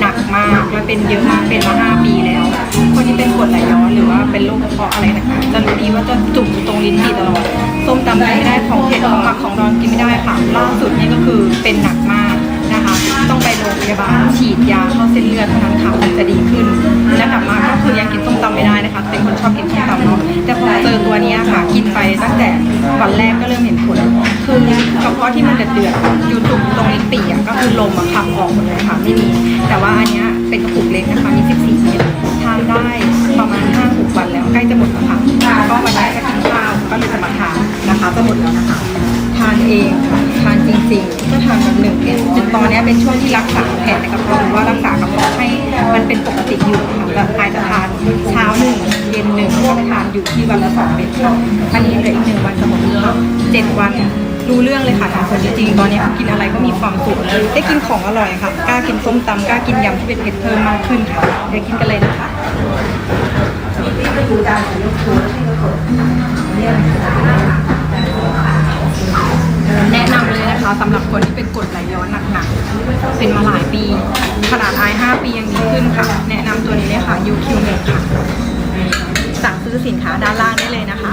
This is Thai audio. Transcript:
หนักมากและเป็นเยอะมากเป็นมาห้าปีแล้ว คนที่เป็นกรดไหลย้อนหรือว่าเป็นโรคกระเพาะอะไรต่างๆจะรู้ดีว่าจะจุกอยู่ตรงลิ้นปี่ตลอดส้มตำกินไม่ได้ของเผ็ดของหมักของร้อนกินไม่ได้ค่ะล่าสุดนี่ก็คือเป็นหนักมากนะคะ ต้องไปโรงพยาบาลฉีดยาเข้าเส้นเลือดเท่านั้นค่ะมันจะดีขึ้นแล้วกลับมาก็คือยังกินส้มตำไม่ได้นะคะ เป็นคนชอบกินส้มตำเนาะแต่พอเจอตัวนี้ค่ะกินไปตั้งแต่วันแรกก็เริ่มเห็นผลคือกระเพาะที่มันเดือด คือลมอะขับออกหมดเลยค่ะไม่มี แต่ว่าอันเนี้ยเป็นกระปุกเล็กนะคะมี14เม็ดทานได้ประมาณ5-6วันแล้วใกล้จะหมดแล้วค่ะก็วันนี้จะกินข้าวก็เลยจะมาทานนะคะจะหมดแล้วนะคะทานเองค่ะทานจริงๆก็ทานแบบหนึ่งเม็ดจนตอนนี้เป็นช่วงที่รักษาแผลในกระเพาะหรือว่ารักษากระเพาะให้มันเป็นปกติอยู่ค่ะแบบอาจจะทานเช้าหนึ่งเย็นหนึ่งก็ทานอยู่ที่วันละสองเม็ดอันนี้เหลืออีกหนึ่งวันจะหมดแล้วเจ็ดวัน รู้เรื่องเลยค่ะทางคนจริงๆตอนนี้กินอะไรก็มีความสุขได้กินของอร่อยค่ะกล้ากินส้มตำกล้ากินยำที่เป็นเผ็ดเพิ่มมากขึ้นค่ะเดี๋ยวกินกันเลยนะคะแนะนำเลยนะคะสำหรับคนที่เป็นกรดไหลย้อนหนักๆเป็นมาหลายปี ขนาดอาย5ปียังดีขึ้นค่ะ แนะนำตัวนี้เลยค่ะ UQ1 ค่ะ สั่งซื้อสินค้าด้านล่างได้เลยนะคะ